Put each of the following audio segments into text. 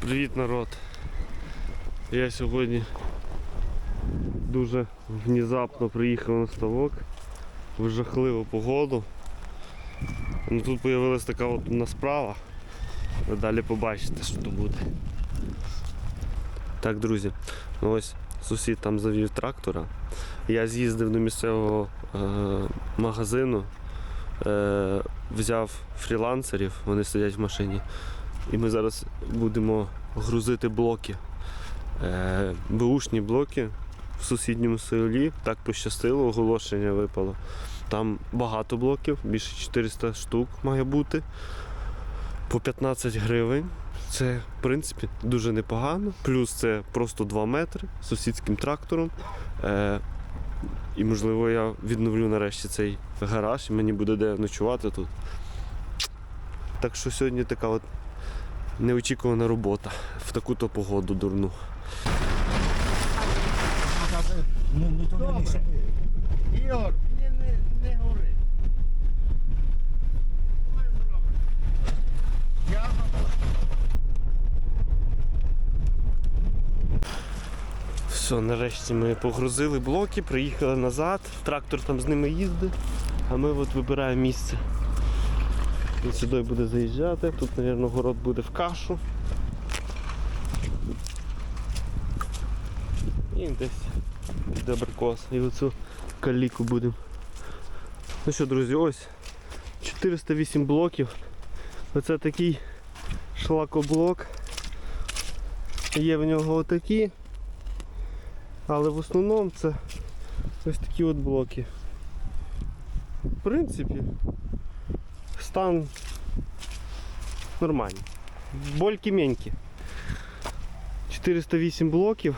Привіт, народ. Я сьогодні дуже внезапно приїхав на ставок в жахливу погоду. Ну, тут з'явилася така от одна справа. Ви далі побачите, що тут буде. Так, друзі, ну ось сусід там завів трактора. Я з'їздив до місцевого е, магазину, е, взяв фрілансерів, вони сидять в машині. І ми зараз будемо грузити блоки. Е, Бушні блоки в сусідньому селі. Так пощастило, оголошення випало. Там багато блоків, більше 400 штук має бути. По 15 гривень. Це, в принципі, дуже непогано. Плюс це просто 2 метри з сусідським трактором. Е, і, можливо, я відновлю нарешті цей гараж і мені буде де ночувати тут. Так що сьогодні така от неочікувана робота в таку-то погоду дурну. Добре. Ігор, не, не гори. Все, нарешті ми погрузили блоки, приїхали назад. Трактор там з ними їздить, а ми от вибираємо місце. Він сюди буде заїжджати, тут, мабуть, город буде в кашу. І десь де абрикос. І оцю каліку будемо. Ну що, друзі, ось 408 блоків. Оце такий шлакоблок. Є в нього отакі. Але в основному це ось такі от блоки. В принципі, стан нормальний. Больки менькі. 408 блоків.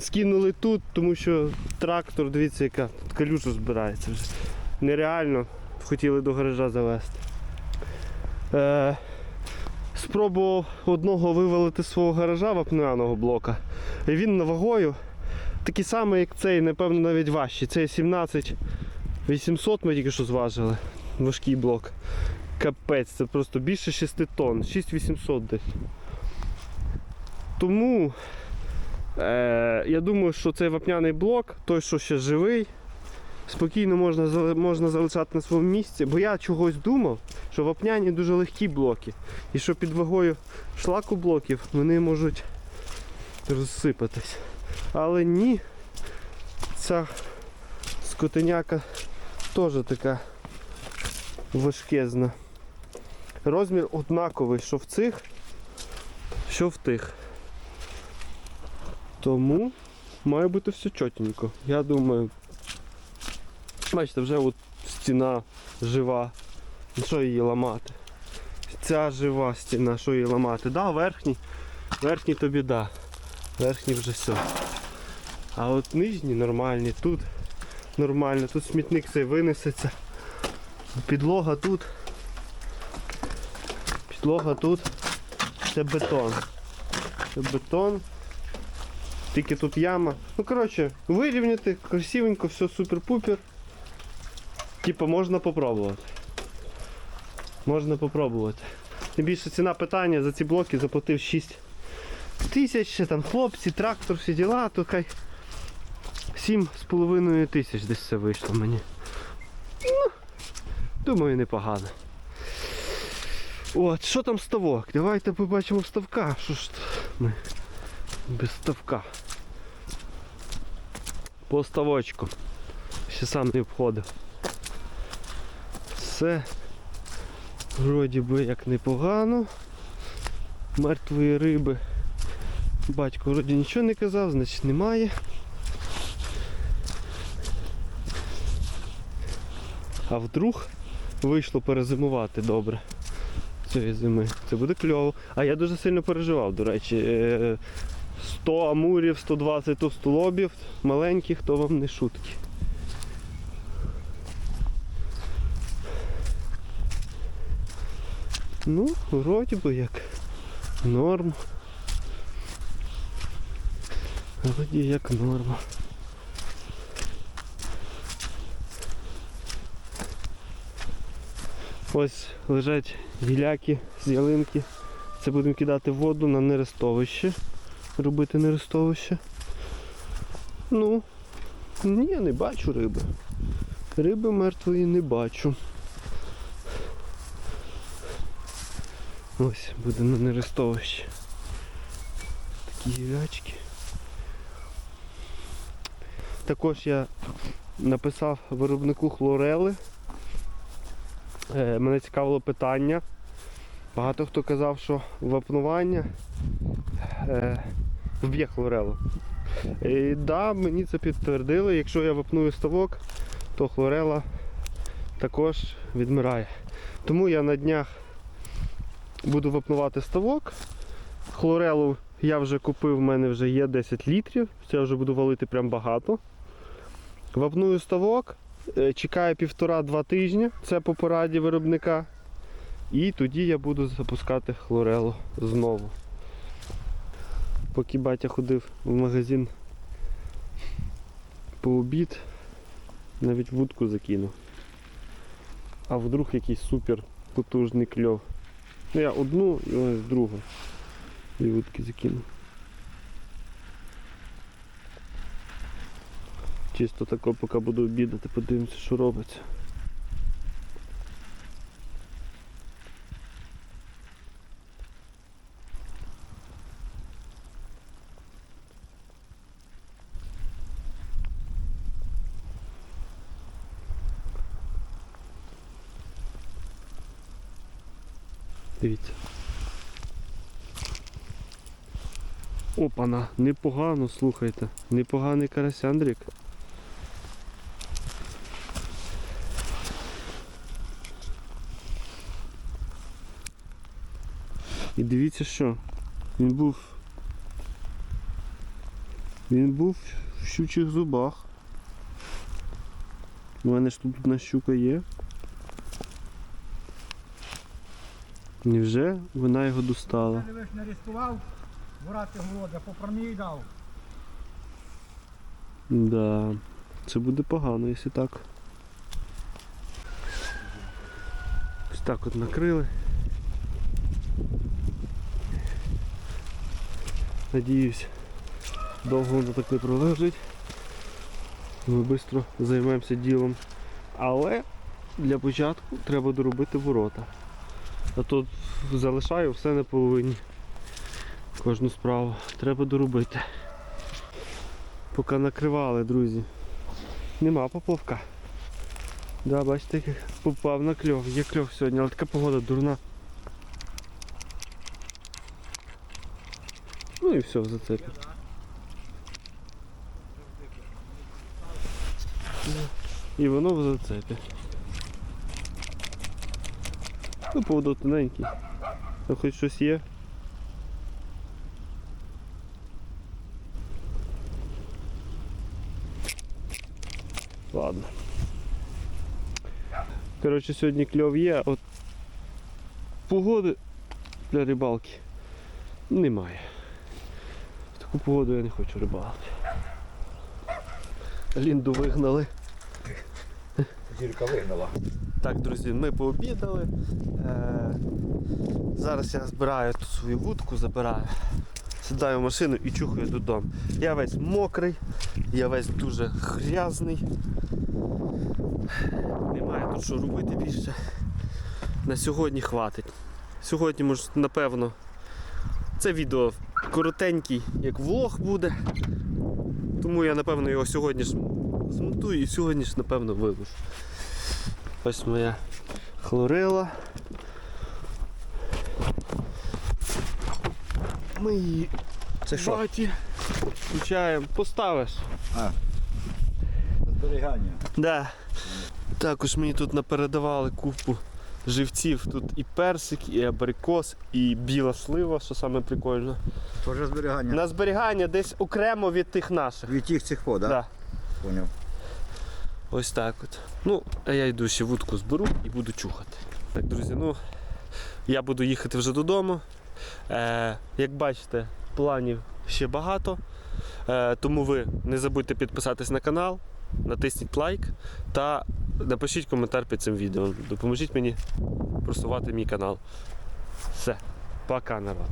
Скинули тут, тому що трактор, дивіться, яка тут калюжа збирається вже. Нереально хотіли до гаража завести. Е, спробував одного вивалити з свого гаража вапняного блока. І він на вагою такий самий, як цей, напевно, навіть важчий. Цей 17 800 ми тільки що зважили. Важкий блок. Капець, це просто більше 6 тонн, 6800 десь. Тому е, я думаю, що цей вапняний блок, той, що ще живий, спокійно можна, можна залишати на своєму місці, бо я чогось думав, що вапняні дуже легкі блоки. І що під вагою шлаку блоків вони можуть розсипатись. Але ні, ця скотиняка теж така важкезна. Розмір однаковий, що в цих, що в тих. Тому має бути все чотенько. Я думаю. Бачите, вже от стіна жива. Ну, Що її ламати? Ця жива стіна, що її ламати? Да, верхній. Верхній то біда. Верхній вже все. А от нижні нормальні, тут нормально, тут смітник цей винесеться. Підлога тут. Підлога тут. Це бетон. Це бетон. Тільки тут яма. Ну коротше, вирівняти, красивенько, все супер-пупер. Типа можна попробувати. Можна попробувати. Тим більше ціна питання за ці блоки заплатив 6 тисяч, там хлопці, трактор, всі діла, то хай 7,5 тисяч десь це вийшло мені. Думаю, непогано. От, що там ставок? Давайте побачимо ставка. Що ж ми без ставка. По ставочку. Ще сам не обходив. Все вроді би як непогано. Мертвої риби. Батько вроді нічого не казав, значить немає. А вдруг вийшло перезимувати добре цієї зими. Це буде кльово. А я дуже сильно переживав, до речі. Е, 100 амурів, 120 товстолобів, маленьких, то вам не шутки. Ну, вроді би як норм. Вроді як норма. Ось лежать гіляки з ялинки Це будемо кидати воду на нерестовище. Робити нерестовище. Ну, ні, не бачу риби. Риби мертвої не бачу. Ось, буде на нерестовище. Такі гілячки. Також я написав виробнику хлорели. Е, мене цікавило питання. Багато хто казав, що вапнування е, вб'є хлорелу. І да, мені це підтвердили. Якщо я вапную ставок, то хлорела також відмирає. Тому я на днях буду вапнувати ставок. Хлорелу я вже купив, в мене вже є 10 літрів. Це я вже буду валити прям багато. Вапную ставок, чекаю півтора-два тижні, це по пораді виробника. І тоді я буду запускати хлорелу знову. Поки батя ходив в магазин по обід, навіть вудку закинув. А вдруг якийсь супер потужний кльов. Ну я одну і ось другу. Дві вудки закинув. Чисто тако, поки буду обідати, подивимося, що робиться. Дивіться. Опана, непогано, слухайте. Непоганий карась І дивіться що. Він був. Він був в щучих зубах. У мене ж тут одна щука є. Невже вона його достала? Я не рискував, ворати города, попромій дав. Да, це буде погано, якщо так. Ось так от накрили. Надіюсь, довго воно так не пролежить. Ми швидко займемося ділом. Але для початку треба доробити ворота. А тут залишаю все на половині. Кожну справу. Треба доробити. Поки накривали, друзі. Нема поплавка. Да, бачите, попав на кльов. Є кльов сьогодні, але така погода дурна. Ну і все, в зацепі. І воно в зацепі. Ну, поводок тоненький. Ну, хоч щось є. Ладно. Коротше, сьогодні кльов є, от погоди для рибалки немає. Таку погоду я не хочу рибалити. Лінду вигнали. Зірка вигнала. Так, друзі, ми пообідали. Е, зараз я збираю тут свою вудку, забираю. Сідаю в машину і чухаю додому. Я весь мокрий, я весь дуже грязний. Немає тут що робити більше. На сьогодні хватить. Сьогодні, може, напевно, це відео коротенький, як влог буде. Тому я, напевно, його сьогодні ж змонтую і сьогодні ж, напевно, виложу. Ось моя хлорела. Ми її Це що? баті включаємо. Поставиш. Зберігання. Да. Також мені тут напередавали купу живців. Тут і персик, і абрикос, і біла слива, що саме прикольно. Тоже зберігання. На зберігання десь окремо від тих наших. Від тих цих по, да? Да. Поняв. Ось так от. Ну, а я йду ще вудку зберу і буду чухати. Так, друзі, ну я буду їхати вже додому. Е, як бачите, планів ще багато. Е, тому ви не забудьте підписатись на канал, натисніть лайк та напишіть коментар під цим відео. Допоможіть мені просувати мій канал. Все. Пока, народ.